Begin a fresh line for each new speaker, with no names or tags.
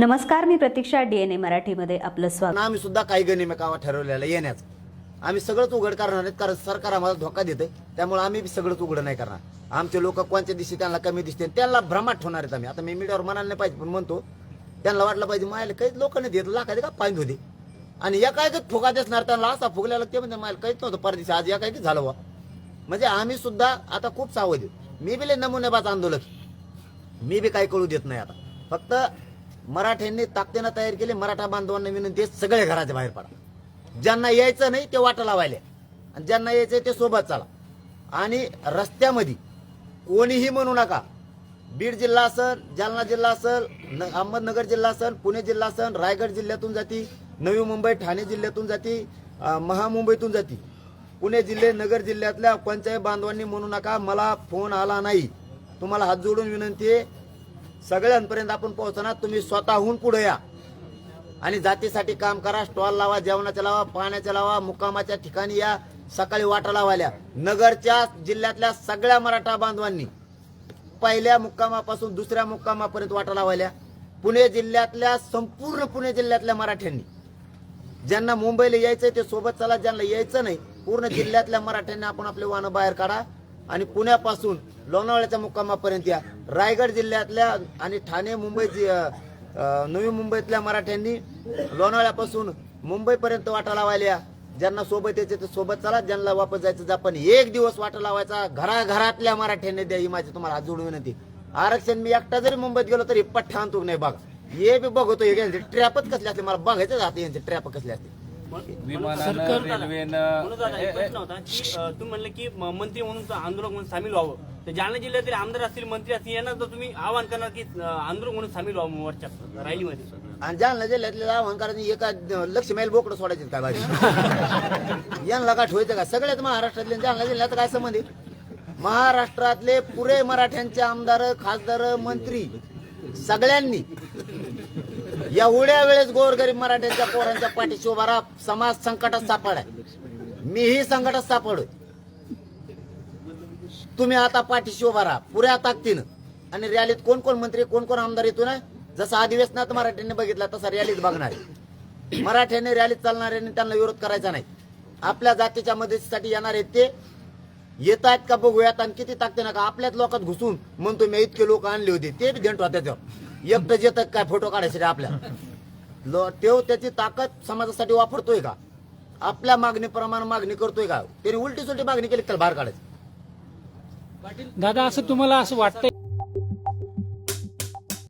नमस्कार मी प्रतीक्षा डीएनए मराठीमध्ये आपलं स्वागत.
आम्ही सुद्धा काही गनिमेकावा ठरवलेला येण्याचं. आम्ही सगळंच उघड करणार आहेत कारण सरकार आम्हाला धोका देते त्यामुळे आम्ही बी सगळंच उघड नाही करणार. आमचे लोक कोणत्या दिवशी त्यांना कमी दिसते त्यांना भ्रमात ठेवणार आहेत आम्ही. आता मी मीडियावर म्हणायला नाही पाहिजे पण म्हणतो त्यांना वाटलं पाहिजे मायला काहीच लोकांनी नाही देत लाखाचे का पाहिजे होते आणि या काय फुगा देसणार त्यांना असा फुगल्याला ते म्हणजे मला काहीच नव्हतं परदेशी आज या काय झालं बा म्हणजे आम्ही सुद्धा आता खूप सावध मी बी लय नमुनेबाज आंदोलक मी बी काही कळू देत नाही आता. फक्त मराठ्यांनी ताकदीनं तयार केले मराठा बांधवांना विनंती आहे, सगळे घराच्या बाहेर पडा. ज्यांना यायचं नाही ते वाटा लावायला. आणि ज्यांना यायचं ते सोबत चाला. आणि रस्त्यामध्ये कोणीही म्हणू नका. बीड जिल्हा असेल जालना जिल्हा असेल न- अहमदनगर जिल्हा असेल पुणे जिल्हा असेल रायगड जिल्ह्यातून जाती नवी मुंबई ठाणे जिल्ह्यातून जाती महामुंबईतून जाती. पुणे जिल्हे नगर जिल्ह्यातल्या पंचायत बांधवांनी म्हणू नका मला फोन आला नाही. तुम्हाला हात जोडून विनंती आहे सगळ्यांपर्यंत आपण पोहोचणार. तुम्ही स्वतःहून पुढे या. आणि जातीसाठी काम करा स्टॉल लावा जेवणाच्या लावा पाण्याच्या लावा मुक्कामाच्या ठिकाणी या. सकाळी वाटा लावाल्या नगरच्या जिल्ह्यातल्या सगळ्या मराठा बांधवांनी पहिल्या मुक्कामापासून दुसऱ्या मुक्कामापर्यंत वाटा लावाल्या पुणे जिल्ह्यातल्या संपूर्ण पुणे जिल्ह्यातल्या मराठ्यांनी. ज्यांना मुंबईला यायचंय ते सोबत चला ज्यांना यायचं नाही पूर्ण जिल्ह्यातल्या मराठ्यांनी आपण आपले वाहनं बाहेर काढा. आणि पुण्यापासून लोणावळ्याच्या मुक्कामापर्यंत या. रायगड जिल्ह्यातल्या आणि ठाणे मुंबई जि- नवी मुंबईतल्या मराठ्यांनी लोणावळ्यापासून मुंबईपर्यंत वाटा लावायला ज्यांना सोबत यायचे ते सोबत चला ज्यांना वापस जायचं जा पण एक दिवस वाटा लावायचा. घराघरातल्या मराठ्यांनी द्या ही माझी तुम्हाला हात जोडून विनंती. आरक्षण मी एकटा जरी मुंबईत गेलो तरी पठ्ठा आणतो नाही बघा हे बी बघतो हे ट्रॅपच कसले असते मला बघायचं जाते यांचे ट्रॅप कसले असते
विमानानं रेल्वेनं
तुम्ही म्हणलं की मंत्री म्हणून तो आंदोलक म्हणून सामील व्हावं. तर जालना जिल्ह्यातील आमदार असतील मंत्री असतील यांना तर तुम्ही आवाहन करणार की आंदोलक म्हणून सामील व्हावं मोर्चा रॅलीमध्ये.
आणि जालना जिल्ह्यातल्या अहंकाराने एका लक्ष मैल बोकडं सोडायचे काय बाजी यांना का ठेवायचं का? सगळ्यात महाराष्ट्रातले जालना जिल्ह्यात काय संबंध आहे महाराष्ट्रातले पुरे मराठ्यांचे आमदार खासदार मंत्री सगळ्यांनी. एवढ्या वेळेस गोरगरीब मराठ्यांच्या पोरांच्या पाठीशी उभा राहा. समाज संकटात सापडाय मीही संकटात सापडोय तुम्ही आता पाठीशी उभा राहा. पुऱ्या ताकदीनं. आणि रॅलीत कोण कोण मंत्री कोण कोण आमदार येतो ना? जसं अधिवेशनात मराठ्यांनी बघितला तसा रॅलीत बघणार. आहे. मराठ्यांनी रॅलीत चालणाऱ्यांनी त्यांना विरोध करायचा नाही. आपल्या जातीच्या मदतीसाठी येणार आहेत ते येत आहेत का बघूयात आणि किती ताकदीनं का आपल्याच लोकात घुसून म्हणतो मी इतके लोक आणले होते. ते बी घेंट होत्या त्याच्यावर एकटं येतात काय फोटो काढायचे आपल्या. लो तेव त्याची ताकद समाजासाठी वापरतोय का? आपल्या मागणीप्रमाणे मागणी करतोय का? त्याने उलटी सुलटी मागणी केली तर बाहेर काढायचं?
दादा असं तुम्हाला असं वाटतं